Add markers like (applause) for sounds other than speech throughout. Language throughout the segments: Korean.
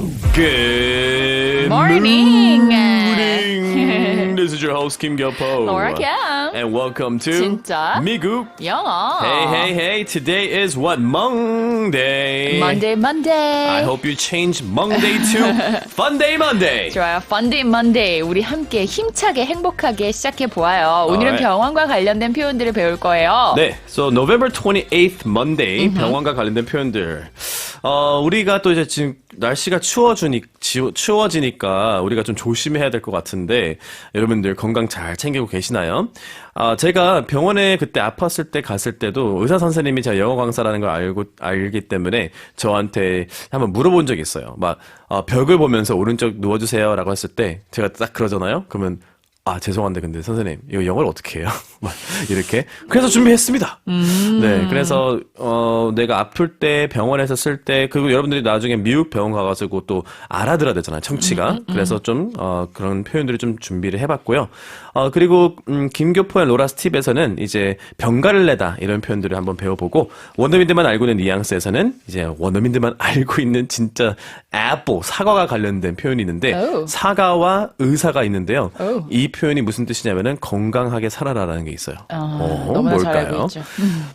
Good Morning. morning. (laughs) this is your host Kim Gyopo. Laura Kim. And welcome to 진짜? 미국. 영어. Hey, hey, hey. Today is what? Monday. Monday, Monday. I hope you change Monday to (laughs) Fun Day Monday. 좋아요. Funday, Monday. 우리 함께 힘차게 행복하게 시작해 보아요. 오늘은 Alright. 병원과 관련된 표현들을 배울 거예요. 네, so November 28th Monday 병원과 관련된 표현들. 어, 우리가 또 이제 지금 날씨가 추워주니 지- 추워지니까 우리가 좀 조심해야 될 것 같은데 여러분들 건강 잘 챙기고 계시나요? 아, 제가 병원에 그때 아팠을 때 갔을 때도 의사 선생님이 제가 영어 강사라는 걸 알고 알기 때문에 저한테 한번 물어본 적이 있어요. 막 어, 벽을 보면서 오른쪽 누워주세요라고 했을 때 제가 딱 그러잖아요. 그러면 아, 죄송한데, 근데 선생님, 이거 영어를 어떻게 해요? 막 (laughs) 이렇게. 그래서 준비했습니다. 네, 그래서, 어, 내가 아플 때, 병원에서 쓸 때, 그리고 여러분들이 나중에 미국 병원 가가지고 또 알아들어야 되잖아요, 청취가. 그래서 좀, 어, 그런 표현들을 좀 준비를 해봤고요. 어, 그리고, 음, 김교포의 로라 스팁에서는 이제 병가를 내다, 이런 표현들을 한번 배워보고, 원어민들만 알고 있는 뉘앙스에서는 이제 원어민들만 (laughs) 알고 있는 진짜 애플, 사과가 관련된 표현이 있는데, 오. 사과와 의사가 있는데요. 오. 이 표현이 무슨 뜻이냐면은 건강하게 살아라라는 게 있어요. 아, 잘 알고 있죠.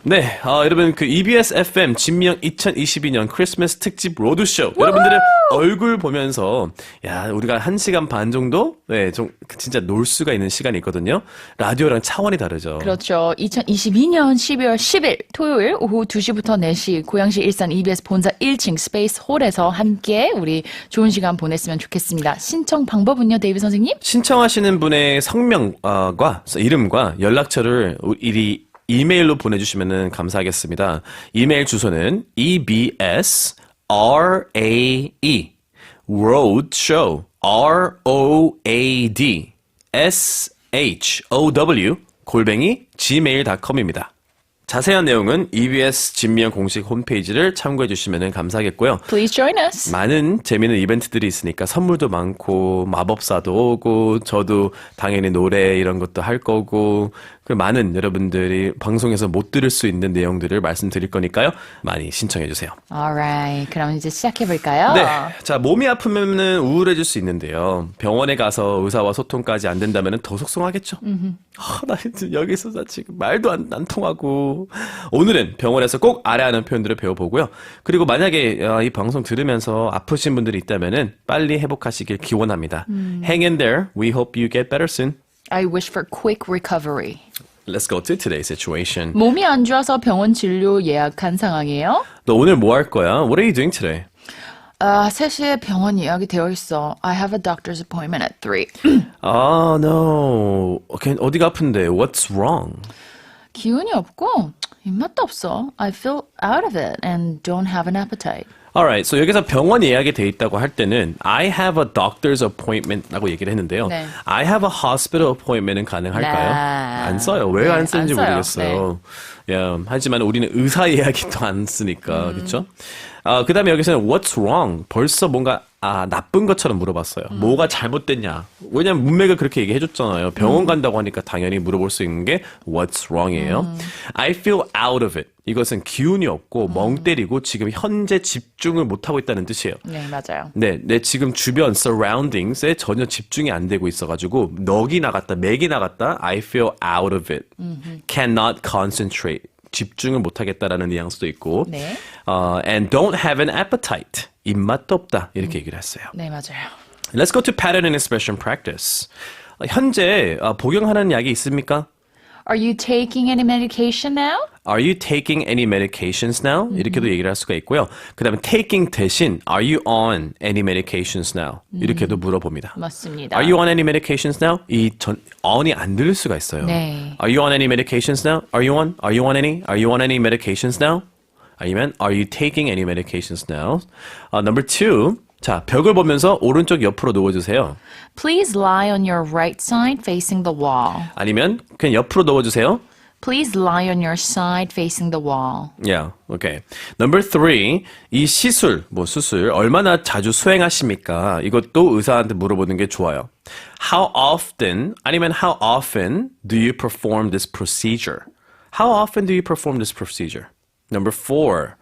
네, 아, 여러분 그 EBS FM 진명 2022년 크리스마스 특집 로드쇼 여러분들의 얼굴 보면서 야 우리가 한 시간 반 정도 네, 좀 진짜 놀 수가 있는 시간이 있거든요. 라디오랑 차원이 다르죠. 그렇죠. 2022년 12월 10일 토요일 오후 2시부터 4시 고양시 일산 EBS 본사 1층 스페이스 홀에서 함께 우리 좋은 시간 보냈으면 좋겠습니다. 신청 방법은요, 데이비 선생님? 신청하시는 분의 성명과 이름과 연락처를 우리 이메일로 보내주시면 감사하겠습니다. 이메일 주소는 ebs rae roadshow r o a d s h o w 골뱅이 gmail.com입니다. 자세한 내용은 EBS 진미영 공식 홈페이지를 참고해 주시면 감사하겠고요. Please join us. 많은 재미있는 이벤트들이 있으니까 선물도 많고 마법사도 오고 저도 당연히 노래 이런 것도 할 거고 그 많은 여러분들이 방송에서 못 들을 수 있는 내용들을 말씀드릴 거니까요. 많이 신청해 주세요. Alright. 그럼 이제 시작해 볼까요? 네. 자, 몸이 아프면은 우울해질 수 있는데요. 병원에 가서 의사와 소통까지 안 된다면은 더 속상하겠죠. 아, 나 여기서 나 지금 말도 안, 안 통하고. 오늘은 병원에서 꼭 알아야 하는 표현들을 배워보고요. 그리고 만약에 어, 이 방송 들으면서 아프신 분들이 있다면은 빨리 회복하시길 기원합니다. Hang in there. We hope you get better soon. I wish for quick recovery. Let's go to today's situation. 몸이 안 좋아서 병원 진료 예약한 상황이에요. 너 오늘 뭐 할 거야? What are you doing today? 아, 3시에 병원 예약이 되어 있어. I have a doctor's appointment at 3. 아, no. Okay, 어디가 아픈데? What's wrong? 기운이 없고 입맛도 없어. I feel out of it and don't have an appetite. Alright, so 여기서 병원 예약이 돼 있다고 할 때는 I have a doctor's appointment라고 얘기를 했는데요. 네. I have a hospital appointment은 가능할까요? 네. 안 써요. 왜안 네, 쓰는지 안. 모르겠어요. 야, 하지만 우리는 의사 예약이 또안 음. 쓰니까 그렇죠? 아, 그다음에 여기서는 what's wrong? 벌써 뭔가 아, 나쁜 것처럼 물어봤어요. 음. 뭐가 잘못됐냐? 왜냐면 문맥을 그렇게 얘기해 줬잖아요. 병원 음. 간다고 하니까 당연히 물어볼 수 있는 게 what's wrong이에요. 음. I feel out of it. 이것은 기운이 음. 없고 멍 때리고 지금 현재 집중을 못 하고 있다는 뜻이에요. 네, 맞아요. 네, 내 지금 주변 surroundings에 전혀 집중이 안 되고 있어가지고 넋이 나갔다, 맥이 나갔다. I feel out of it. Cannot concentrate. 집중을 못 하겠다라는 뉘앙스도 있고. 네. 어, and don't have an appetite. 입맛도 없다. 이렇게 얘기를 했어요. 네, 맞아요. Let's go to pattern and expression practice. 어, 현재 어, 복용하는 약이 있습니까? Are you taking any medication now? Are you taking any medications now? 이렇게도 얘기를 할 수가 있고요. 그 다음에 taking 대신 Are you on any medications now? 이렇게도 물어봅니다. 맞습니다. Are you on any medications now? 이 전, on이 안 들릴 수가 있어요. 네. Are you on any medications now? Are you on? Are you on any? Are you on any medications now? 아니면 Are you taking any medications now? 어, number two. 자, 벽을 보면서 오른쪽 옆으로 누워주세요. Please lie on your right side facing the wall. 아니면 그냥 옆으로 누워주세요. Please lie on your side facing the wall. Yeah, okay. Number three, 이 시술, 뭐 수술, 얼마나 자주 수행하십니까? 이것도 의사한테 물어보는 게 좋아요. How often, 아니면 how often do you perform this procedure? How often do you perform this procedure? Number four,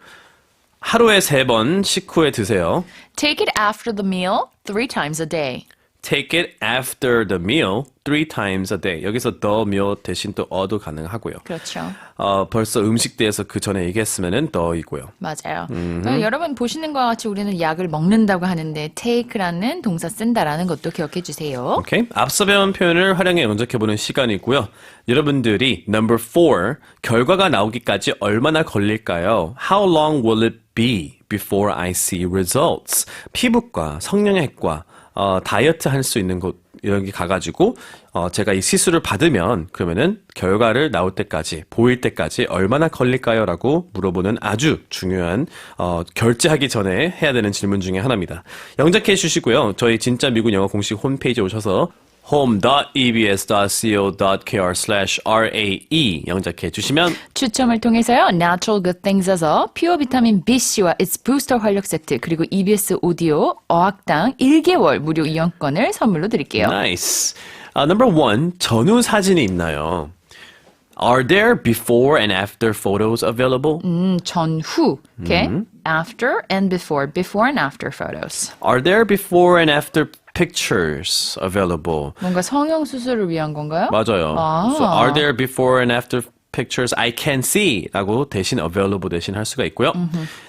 하루에 세 번 식후에 드세요. Take it after the meal three times a day. Take it after the meal three times a day. 여기서 the meal 대신 또 어도 가능하고요. 그렇죠. 어, 벌써 음식대에서 그 전에 얘기했으면은 the이고요. 맞아요. 그러니까 여러분 보시는 것과 같이 우리는 약을 먹는다고 하는데 take라는 동사 쓴다라는 것도 기억해 주세요. 오케이. 앞서 배운 표현을 활용해 연적해보는 시간이고요. 여러분들이 number four 결과가 나오기까지 얼마나 걸릴까요? How long will it be before I see results? 피부과, 성형외과, 어, 다이어트 할 수 있는 곳 여기 가가지고 어, 제가 이 시술을 받으면 그러면은 결과를 나올 때까지 보일 때까지 얼마나 걸릴까요?라고 물어보는 아주 중요한 어, 결제하기 전에 해야 되는 질문 중에 하나입니다. 영작해 주시고요. 저희 진짜 미국 영어 공식 홈페이지에 오셔서 home.ebs.co.kr/rae 영작해 주시면 추첨을 통해서요. Natural Good Things에서 퓨어 비타민 B-C와 its 부스터 활력 세트 그리고 EBS 오디오 어학당 1개월 무료 이용권을 선물로 드릴게요. nice. 아, number one 전후 사진이 있나요? Are there before and after photos available? 음, 전후, okay? After and before, before and after photos. Are there before and after Pictures available? 뭔가 성형 수술을 위한 건가요? 맞아요. 아. So are there before and after pictures I can see?라고 대신 available 대신 할 수가 있고요.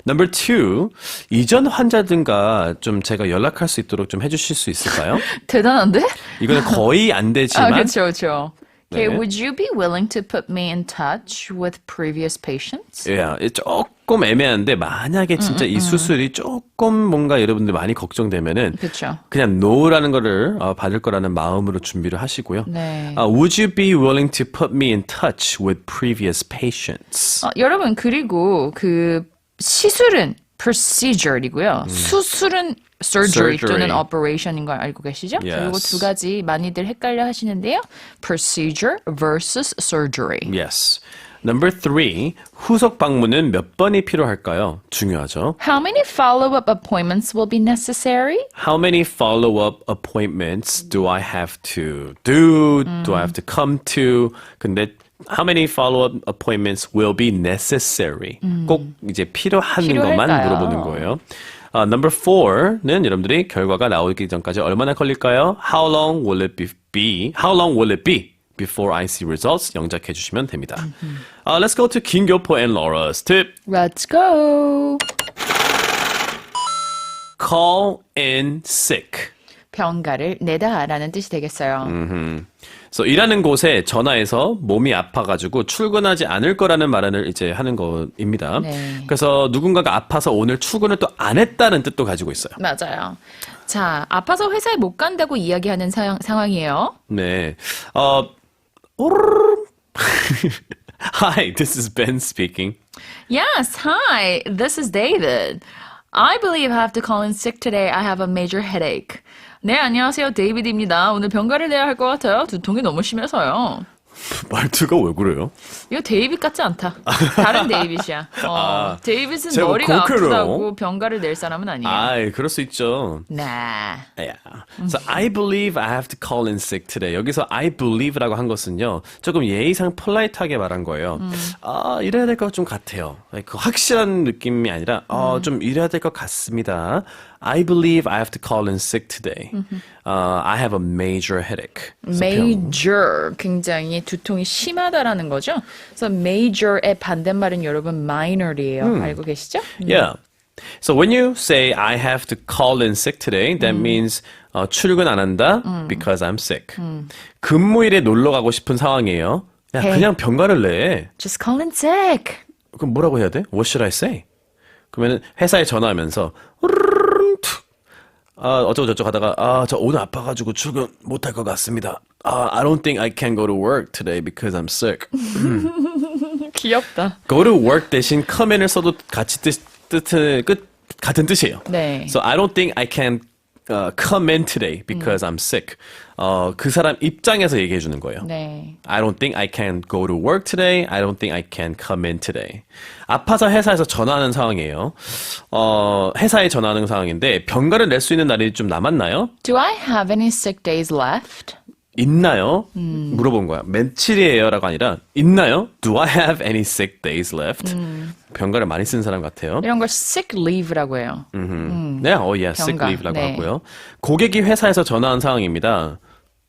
Number two, 이전 환자들과 좀 제가 연락할 수 있도록 좀 해주실 수 있을까요? 대단한데? 이거는 거의 안 아, 되지만 그렇죠, 그렇죠. Okay, 네. would you be willing to put me in touch with previous patients? yeah, 조금 애매한데 만약에 진짜 이 수술이 조금 뭔가 여러분들 많이 걱정되면은 그렇죠. 그냥 no라는 거를 어, 받을 거라는 마음으로 준비를 하시고요. 네. 아, would you be willing to put me in touch with previous patients? 어, 여러분 그리고 그 시술은 procedure이고요. 수술은 surgery, Surgery. 또는 operation인 걸 알고 계시죠? Yes. 그리고 두 가지 많이들 헷갈려 하시는데요. procedure versus surgery. Yes. Number three, 후속 방문은 몇 번이 필요할까요? 중요하죠. How many follow-up appointments will be necessary? How many follow-up appointments do I have to do? Do I have to come to? 근데 how many follow-up appointments will be necessary? 꼭 이제 필요한 것만 필요할까요? 물어보는 거예요. 아, number four는 여러분들이 결과가 나오기 전까지 얼마나 걸릴까요? How long will it be? be? How long will it be? Before I see results 영작해 주시면 됩니다. 아, let's go to 김교포 and Laura's tip. Let's go. Call in sick. 병가를 내다라는 뜻이 되겠어요. 그래서 일하는 곳에 전화해서 몸이 아파가지고 출근하지 않을 거라는 말을 이제 하는 거입니다. 네. 그래서 누군가가 아파서 오늘 출근을 또 안 했다는 뜻도 가지고 있어요. 맞아요. 자, 아파서 회사에 못 간다고 이야기하는 상, 상황이에요. 네. 어. (laughs) Hi, this is Ben speaking. Yes, hi. This is David. I believe I have to call in sick today. I have a major headache. 네, 안녕하세요. 데이비드입니다. 오늘 병가를 내야 할 것 같아요. 두통이 너무 심해서요. (laughs) 말투가 왜 그래요? 이거 데이빗 같지 않다. 다른 (laughs) 데이빗이야. 어, 데이빗은 제가 머리가 그렇게요? 아프다고 병가를 낼 사람은 아니에요. 아, 그럴 수 있죠. 네. Yeah. So I believe I have to call in sick today. 여기서 I believe라고 한 것은요, 조금 예의상 폴라이트하게 말한 거예요. 아, 이래야 될 것 좀 같아요. 그 확실한 느낌이 아니라, 어, 좀 이래야 될 것 같습니다. I believe I have to call in sick today. Uh, I have a major headache. major 굉장히 두통이 심하다라는 거죠. 그래서 major의 반대말은 여러분 minor이에요. 알고 계시죠? Yeah. So when you say I have to call in sick today, that means 어, 출근 안 한다 because I'm sick. 근무일에 놀러 가고 싶은 상황이에요. 야, Hey. 그냥 병가를 내. Just call in sick. 그럼 뭐라고 해야 돼? What should I say? 그러면 회사에 전화하면서 우르르르. 아, 어쩌고 저쩌고 하다가 아, 저 오늘 아파 가지고 출근 못할 것 같습니다. 아, I don't think I can go to work today because I'm sick. 귀엽다. go to work 대신 come인을 써도 같이 뜻, 뜻은 끝 같은 뜻이에요. 네. So I don't think I can uh, come in today because I'm sick. 어, 그 사람 입장에서 얘기해 주는 거예요. 네. I don't think I can go to work today. I don't think I can come in today. 아파서 회사에서 전화하는 상황이에요. 어, 회사에 전화하는 상황인데 병가를 낼 수 있는 날이 좀 남았나요? Do I have any sick days left? 있나요? 물어본 거야. 며칠이에요라고 아니라 있나요? Do I have any sick days left? 병가를 많이 쓴 사람 같아요. 이런 걸 sick leave라고 해요. 네, 어, 예, sick 병가. leave라고 네. 하고요. 고객이 회사에서 전화한 상황입니다.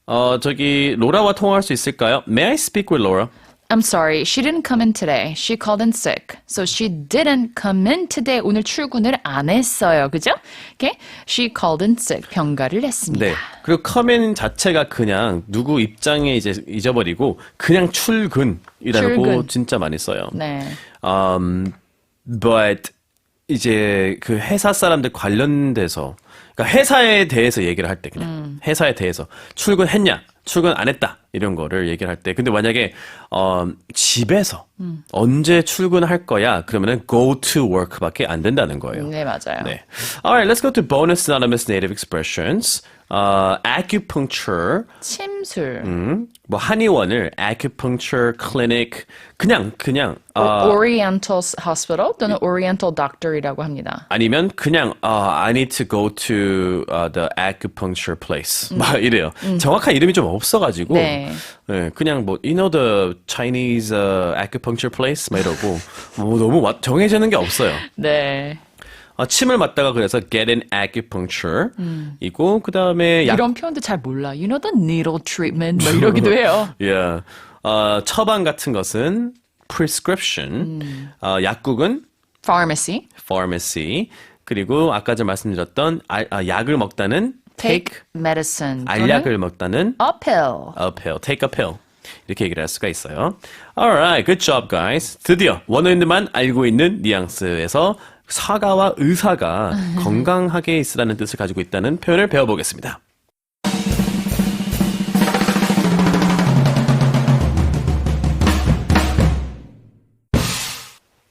어, 저기 로라와 통화할 수 있을까요? May I speak with Laura? I'm sorry, she didn't come in today. She called in sick. So she didn't come in today. 오늘 출근을 안 했어요. 그죠? Okay? She called in sick. 병가를 냈습니다. 네. 그리고 커맨 자체가 그냥 누구 입장에 이제 잊어버리고 그냥 출근이라고 출근. 진짜 많이 써요. 네. Um, but 이제 그 회사 사람들 관련돼서 그러니까 회사에 대해서 얘기를 할 때 그냥 음. 회사에 대해서 출근했냐 출근 안 했다 이런 거를 얘기를 할 때 근데 만약에 어 집에서 음. 언제 출근할 거야 그러면은 go to work밖에 안 된다는 거예요. 네, 맞아요. 네. Alright, let's go to bonus synonymous native expressions. 어, acupuncture, 침술. 음, 뭐 한의원을 acupuncture clinic 그냥 그냥 어, Oriental Hospital 또는 Oriental Doctor이라고 합니다. 아니면 그냥 어, I need to go to uh, the acupuncture place 막 이래요. 정확한 이름이 좀 없어가지고 네. 네, 그냥 뭐 you know the Chinese uh, acupuncture place 막 이러고 뭐 너무 와- 정해지는 게 없어요. 네. 어, 침을 맞다가 그래서 get an acupuncture 이고 그 다음에 약 이런 표현도 잘 몰라. You know the needle treatment 뭐 이러기도 해요. yeah. 어, 처방 같은 것은 prescription 어, 약국은 Pharmacy. pharmacy 그리고 아까 전 말씀드렸던 알- 아, 약을 먹다는 take medicine. 알약을 먹다는 a pill. a pill, take a pill. 이렇게 얘기를 할 수가 있어요. Alright, good job, guys. 드디어 원어민들만 알고 있는 뉘앙스에서 사과와 의사가 건강하게 있으라는 뜻을 가지고 있다는 표현을 배워보겠습니다.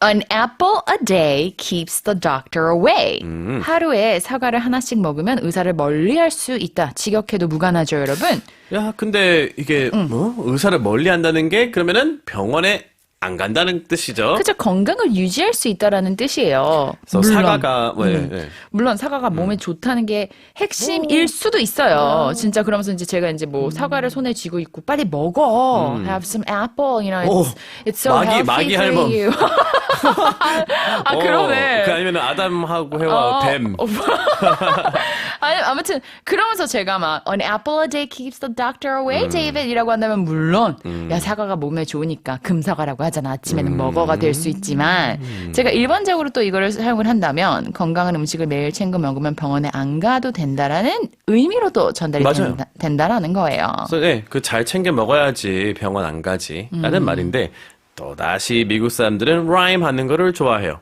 An apple a day keeps the doctor away. 하루에 사과를 하나씩 먹으면 의사를 멀리할 수 있다. 직역해도 무관하죠, 여러분. 야, 근데 이게 뭐 의사를 멀리 한다는 게 그러면은 병원에 안 간다는 뜻이죠. 그죠? 건강을 유지할 수 있다라는 뜻이에요. 그래서 사과가 네, 네. 물론 사과가 몸에 좋다는 게 핵심일 수도 있어요. 진짜 그러면서 이제 제가 이제 뭐 사과를 손에 쥐고 있고 빨리 먹어. Have some apple, you know. It's, 오, it's so 마기- healthy 마기 for 할멈. you. (laughs) 아 어, 그러네. 그 아니면 아담하고 해와 어, 뱀. 어, (laughs) 아니, 아무튼 그러면서 제가 막 An apple a day keeps the doctor away, David 이라고 한다면 물론 야 사과가 몸에 좋으니까 금사과라고 하잖아. 아침에는 먹어가 될 수 있지만 제가 일반적으로 또 이거를 사용을 한다면 건강한 음식을 매일 챙겨 먹으면 병원에 안 가도 된다라는 의미로 도 전달이 맞아요. 된다, 된다라는 거예요. 그래서 네, 그잘 챙겨 먹어야지 병원 안 가지라는 말인데 또 다시 미국 사람들은 라임 하는 거를 좋아해요.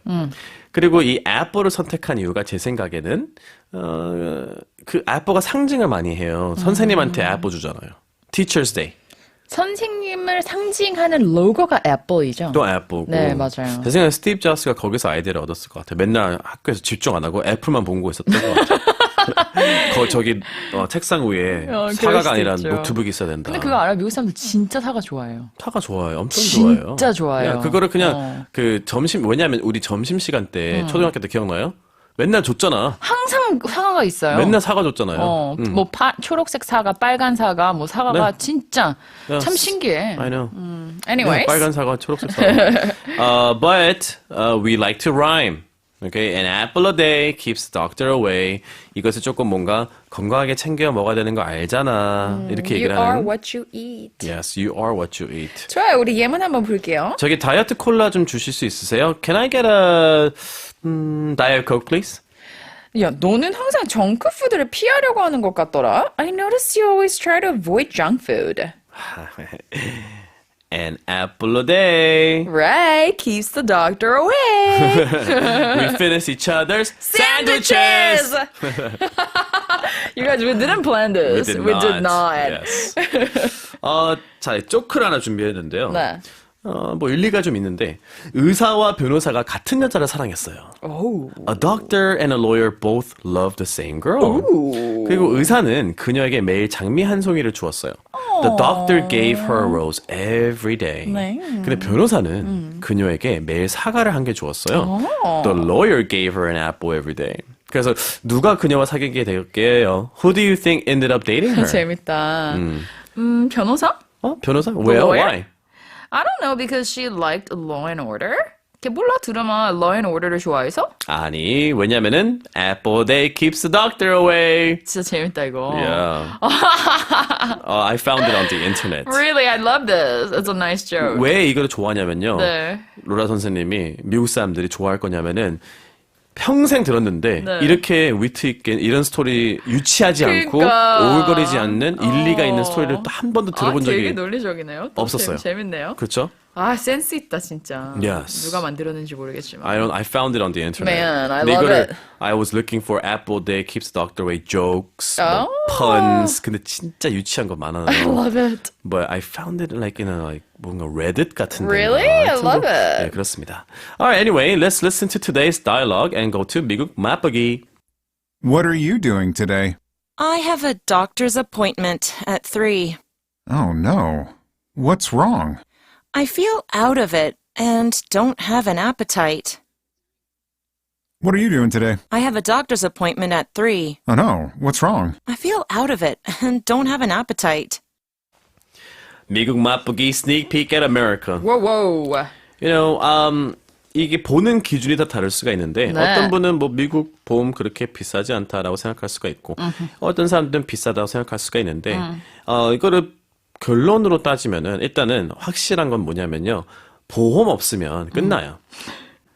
그리고 이 애플을 선택한 이유가 제 생각에는 어, 그 애플가 상징을 많이 해요. 선생님한테 애플 주잖아요. Teachers Day 선생님을 상징하는 로고가 애플이죠. 또 애플고. 네, 맞아요. 제 생각에 스티브 잡스가 거기서 아이디어를 얻었을 것 같아요. 맨날 학교에서 집중 안 하고 애플만 본거 있었던 것 같아요. (laughs) 거 저기 어, 책상 위에 어, 사과가 아니라 있죠. 노트북이 있어야 된다. 근데 그거 알아요? 미국 사람들 진짜 사과 좋아해요. 사과 좋아요. 엄청 진짜 좋아해요. 좋아해요. 야, 그거를 그냥 어. 그 점심 왜냐하면 우리 점심 시간 때 초등학교 때 기억나요? 맨날 줬잖아. 항상 사과가 있어요. 맨날 사과 줬잖아요. 어, 음. 뭐 파, 초록색 사과, 빨간 사과, 뭐 사과가 네. 진짜 야, 참 신기해. I know. Anyways, 네, 빨간 사과, 초록색 사과. uh, (laughs) but uh, we like to rhyme. Okay, an apple a day keeps the doctor away. 이것을 조금 뭔가 건강하게 챙겨 먹어야 되는 거 알잖아. 이렇게 you 얘기를 are 하는. what you eat. Yes, you are what you eat. 좋아요. 우리 예문 한번 볼게요. 저기 다이어트 콜라 좀 주실 수 있으세요? Can I get a 음, diet coke, please? 야, 너는 항상 정크푸드를 피하려고 하는 것 같더라. I notice you always try to avoid junk food. An apple a day. Right, keeps the doctor away. We finish each other's sandwiches. you guys, we didn't plan this. We did not. not. Yes. 어, 자, 조크를 하나 준비했는데요. 네. 어, 뭐 일리가 좀 있는데 의사와 변호사가 같은 여자를 사랑했어요. 오. A doctor and a lawyer both love the same girl. 그리고 의사는 그녀에게 매일 장미 한 송이를 주었어요. The doctor gave her a rose every day. 네. 근데 변호사는 그녀에게 매일 사과를 한 개 주었어요. The lawyer gave her an apple every day. 그래서 누가 그녀와 사귀게 될게요? Who do you think ended up dating her? 재밌다. 음, 변호사? 어? 변호사? Well, lawyer? why? I don't know because she liked Law and Order. 걔 몰라 Law and Order를 좋아해서? 아니, 왜냐면은 apple day keeps the doctor away. 진짜 재밌다 이거. Yeah. uh, (laughs) I found it on the internet. Really, I love this. It's a nice joke. 왜 이거를 좋아하냐면요. 네. 로라 선생님이 미국 사람들이 좋아할 거냐면은 평생 들었는데 네. 이렇게 위트 있게 이런 스토리 유치하지 않고 그러니까. 오글거리지 않는 일리가 어. 있는 스토리를 또 한 번도 들어본 아, 적이 논리적이네요. 또 없었어요. 재밌, 재밌네요. 그렇죠? 아 센스 있다 진짜. Yes. 누가 만들었는지 모르겠지만. I don't. I found it on the internet. Man, I 근데 love 이거를 it. I was looking for Apple Day keeps the doctor away jokes, Oh. 뭐 puns. 근데 진짜 유치한 거 많아요. I love it. But I found it like in a like 뭔가 Reddit 같은 데. Really? I love it. 네, 그렇습니다. Alright, anyway, let's listen to today's dialogue and go to 미국 맛보기. What are you doing today? I have a doctor's appointment at 3. Oh no. What's wrong? I feel out of it and don't have an appetite. What are you doing today? I have a doctor's appointment at 3. Oh no. What's wrong? I feel out of it and don't have an appetite. 미국 맛보기 sneak peek at America. 워워. You know, um, 이게 보는 기준이 다 다를 수가 있는데 네. 어떤 분은 뭐 미국 보험 그렇게 비싸지 않다라고 생각할 수가 있고 어떤 사람들은 비싸다고 생각할 수가 있는데 어 이거를 결론으로 따지면은 일단은 확실한 건 뭐냐면요 보험 없으면 끝나요.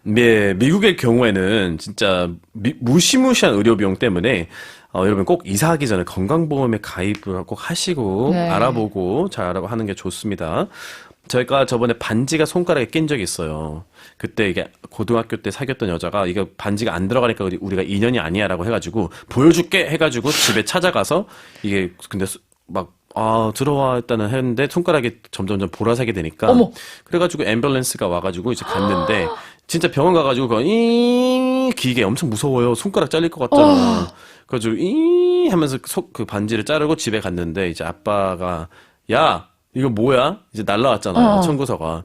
네, 미국의 경우에는 진짜 미- 무시무시한 의료 비용 때문에 어, 여러분 꼭 이사하기 전에 건강보험에 가입을 꼭 하시고 네. 알아보고 잘 하는 게 좋습니다. 저희가 저번에 반지가 손가락에 낀 적이 있어요. 그때 이게 고등학교 때 사귀었던 여자가 이거 반지가 안 들어가니까 우리- 우리가 인연이 아니야라고 해가지고 보여줄게 해가지고 집에 찾아가서 이게 근데 수- 막 아, 들어와 일단은 했는데 손가락이 점점점 보라색이 되니까 어머. 그래가지고 앰뷸런스가 와가지고 이제 갔는데 진짜 병원 가가지고 그이 기계 엄청 무서워요. 손가락 잘릴 것 같잖아. 그래가지고 이 하면서 속 그 반지를 자르고 집에 갔는데 이제 아빠가 야 이거 뭐야? 이제 날라왔잖아요. 어. 청구서가.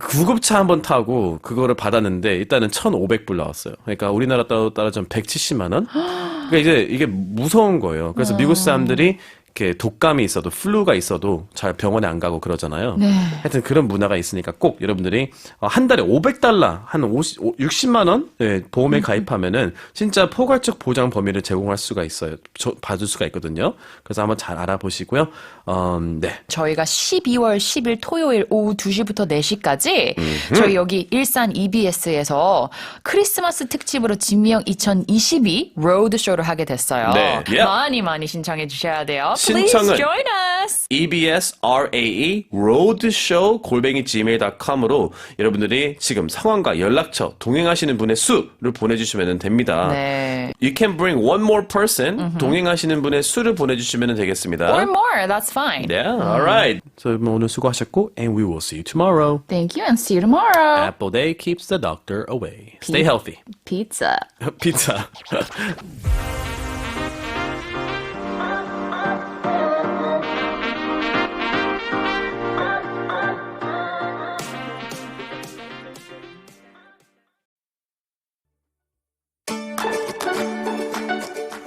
구급차 한 번 타고 그거를 받았는데 일단은 1,500불 나왔어요. 그러니까 우리나라 따로 따라 좀 170만 원? 그러니까 이제 이게 무서운 거예요. 그래서 미국 사람들이 이렇게 독감이 있어도 플루가 있어도 잘 병원에 안 가고 그러잖아요. 네. 하여튼 그런 문화가 있으니까 꼭 여러분들이 어, 한 달에 500달러, 한 50, 60만 원 예, 보험에 가입하면은 진짜 포괄적 보장 범위를 제공할 수가 있어요. 저- 받을 수가 있거든요. 그래서 한번 잘 알아보시고요. 음, 네. 저희가 12월 10일 토요일 오후 2시부터 4시까지 저희 여기 일산 EBS에서 크리스마스 특집으로 진미영 2022 로드쇼를 하게 됐어요. 네, 예. 많이 많이 신청해 주셔야 돼요. 신청은 Please join us. EBS RAE roadshow 골뱅이 gmail.com으로 여러분들이 지금 상황과 연락처 동행하시는 분의 수를 보내주시면 됩니다. 네. You can bring one more person 동행하시는 분의 수를 보내주시면 되겠습니다. Or more, that's fine. Yeah, alright. So 오늘 수고하셨고, and we will see you tomorrow. Thank you and see you tomorrow. Apple Day keeps the doctor away. Stay healthy. Pizza. Pizza.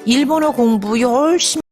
일본어 공부 열심히